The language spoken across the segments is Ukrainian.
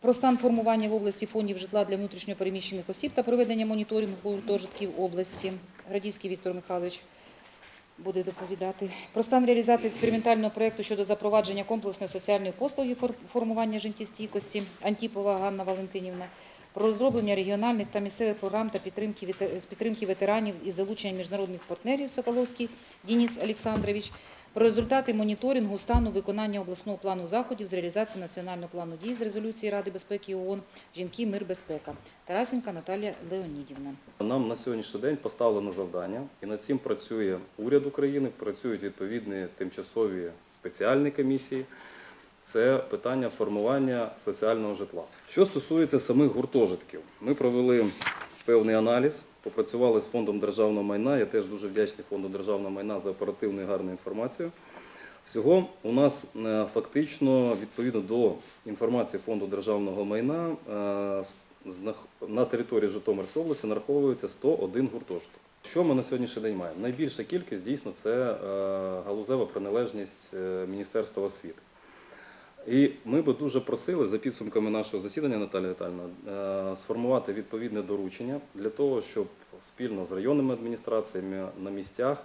Про стан формування в області фондів житла для внутрішньопереміщених осіб та проведення моніторингу гуртожитків області. Градівський Віктор Михайлович буде доповідати. Про стан реалізації експериментального проєкту щодо запровадження комплексної соціальної послуги фор- формування життєстійкості Антіпова Ганна Валентинівна. Про розроблення регіональних та місцевих програм та підтримки з підтримки ветеранів із залученням міжнародних партнерів Соколовський Дініс Олександрович. Про результати моніторингу стану виконання обласного плану заходів з реалізації національного плану дій з резолюції Ради безпеки ООН «Жінки, мир, безпека». Тарасенка Наталія Леонідівна. Нам на сьогоднішній день поставлено завдання, і над цим працює уряд України, працюють відповідні тимчасові спеціальні комісії. Це питання формування соціального житла. Що стосується самих гуртожитків, ми провели певний аналіз, попрацювали з фондом державного майна. Я теж дуже вдячний фонду державного майна за оперативну і гарну інформацію. Всього у нас е, фактично відповідно до інформації фонду державного майна е, на території Житомирської області нараховується 101 гуртожиток. Що ми на сьогоднішній день маємо? Найбільша кількість дійсно це е, галузева приналежність Міністерства освіти. І ми би дуже просили за підсумками нашого засідання, Наталія Віталіївна, е, сформувати відповідне доручення для того, щоб спільно з районними адміністраціями на місцях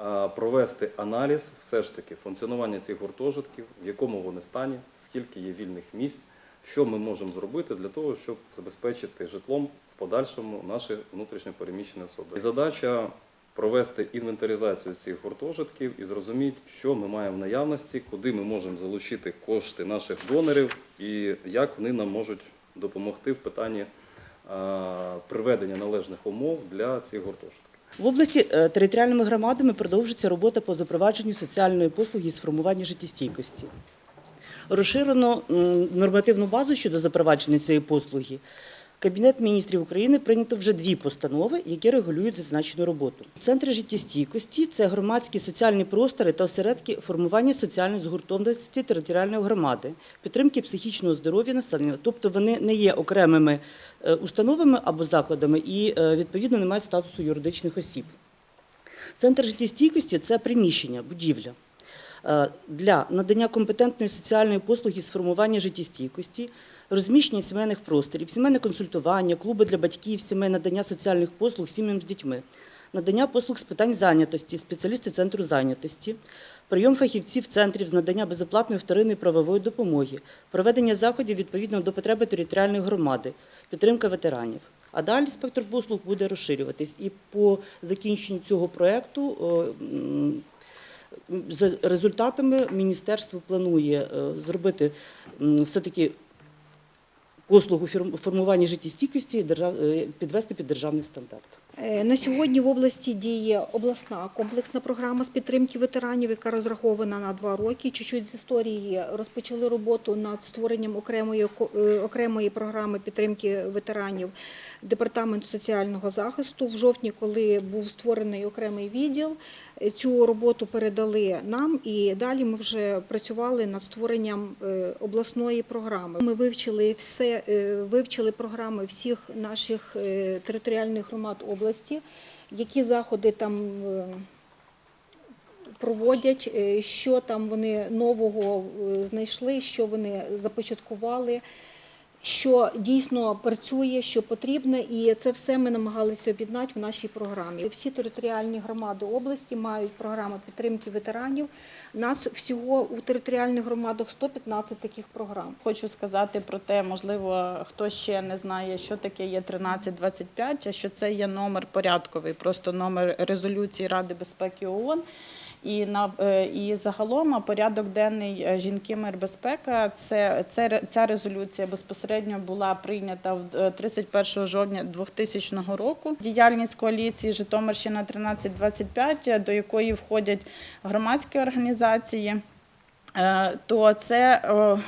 е, провести аналіз все ж таки функціонування цих гуртожитків, в якому вони стані, скільки є вільних місць, що ми можемо зробити для того, щоб забезпечити житлом в подальшому наші внутрішньо переміщені особи. І задача провести інвентаризацію цих гуртожитків і зрозуміти, що ми маємо в наявності, куди ми можемо залучити кошти наших донорів і як вони нам можуть допомогти в питанні а, приведення належних умов для цих гуртожитків. В області е, територіальними громадами продовжується робота по запровадженню соціальної послуги з формування життєстійкості. Розширено нормативну базу щодо запровадження цієї послуги. Кабінет міністрів України прийнято вже дві постанови, які регулюють зазначену роботу. Центри життєстійкості це громадські соціальні простори та осередки формування соціальної згуртованості територіальної громади, підтримки психічного здоров'я населення. Тобто вони не є окремими е, установами або закладами і е, відповідно не мають статусу юридичних осіб. Центр життєстійкості це приміщення, будівля е, для надання компетентної соціальної послуги з формування життєстійкості, розміщення сімейних просторів, сімейне консультування, клуби для батьків, сімей, надання соціальних послуг сім'ям з дітьми, надання послуг з питань зайнятості, спеціалісти центру зайнятості, прийом фахівців центрів з надання безоплатної вторинної правової допомоги, проведення заходів відповідно до потреби територіальної громади, підтримка ветеранів. А далі спектр послуг буде розширюватись. І по закінченню цього м, за результатами міністерство планує е, зробити все-таки послугу формування життєстійкості е, підвести під державний стандарт. Е, На сьогодні в області діє обласна комплексна програма з підтримки ветеранів, яка розрахована на два роки. Чуть-чуть з історії розпочали роботу над створенням окремої е, окремої програми підтримки ветеранів департаменту соціального захисту. В жовтні, коли був створений окремий відділ, цю роботу передали нам, і далі ми вже працювали над створенням е, обласної програми. Ми вивчили все, е, вивчили програми всіх наших е, територіальних громад області, які заходи там проводять, що там вони нового знайшли, що вони започаткували. Що дійсно працює, що потрібно, і це все ми намагалися об'єднати в нашій програмі. Всі територіальні громади області мають програми підтримки ветеранів. Нас всього у територіальних громадах 115 таких програм. Хочу сказати про те, можливо, хто ще не знає, що таке є 1325, а що це є номер порядковий, просто номер резолюції Ради безпеки ООН. І на е, і загалом порядок денний е, жінки мир безпека. Це, це ця резолюція безпосередньо була прийнята в е, 31 жовтня 2000 року. Діяльність коаліції Житомирщина 1325, е, до якої входять громадські організації. Е, то це е,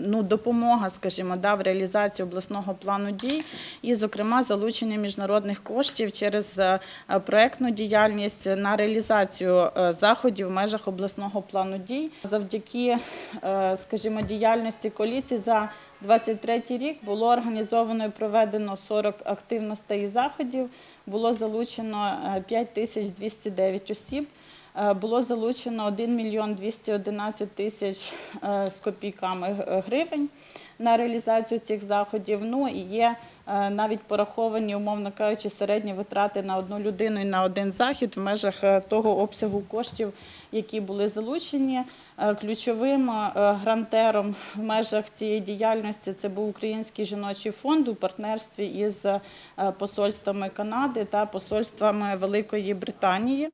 ну, допомога, скажімо, да, в реалізації обласного плану дій, і, зокрема, залучення міжнародних коштів через е, проектну діяльність на реалізацію заходів в межах обласного плану дій. Завдяки, скажімо, діяльності коаліції за 23 рік було організовано і проведено 40 активностей і заходів. Було залучено е, 5209 осіб. Е, Було залучено 1 мільйон 211 тисяч е, з копійками гривень на реалізацію цих заходів. Ну і є е, навіть пораховані, умовно кажучи, середні витрати на одну людину і на один захід в межах того обсягу коштів, які були залучені. Ключовим грантером в межах цієї діяльності це був Український жіночий фонд у партнерстві із посольствами Канади та посольствами Великої Британії.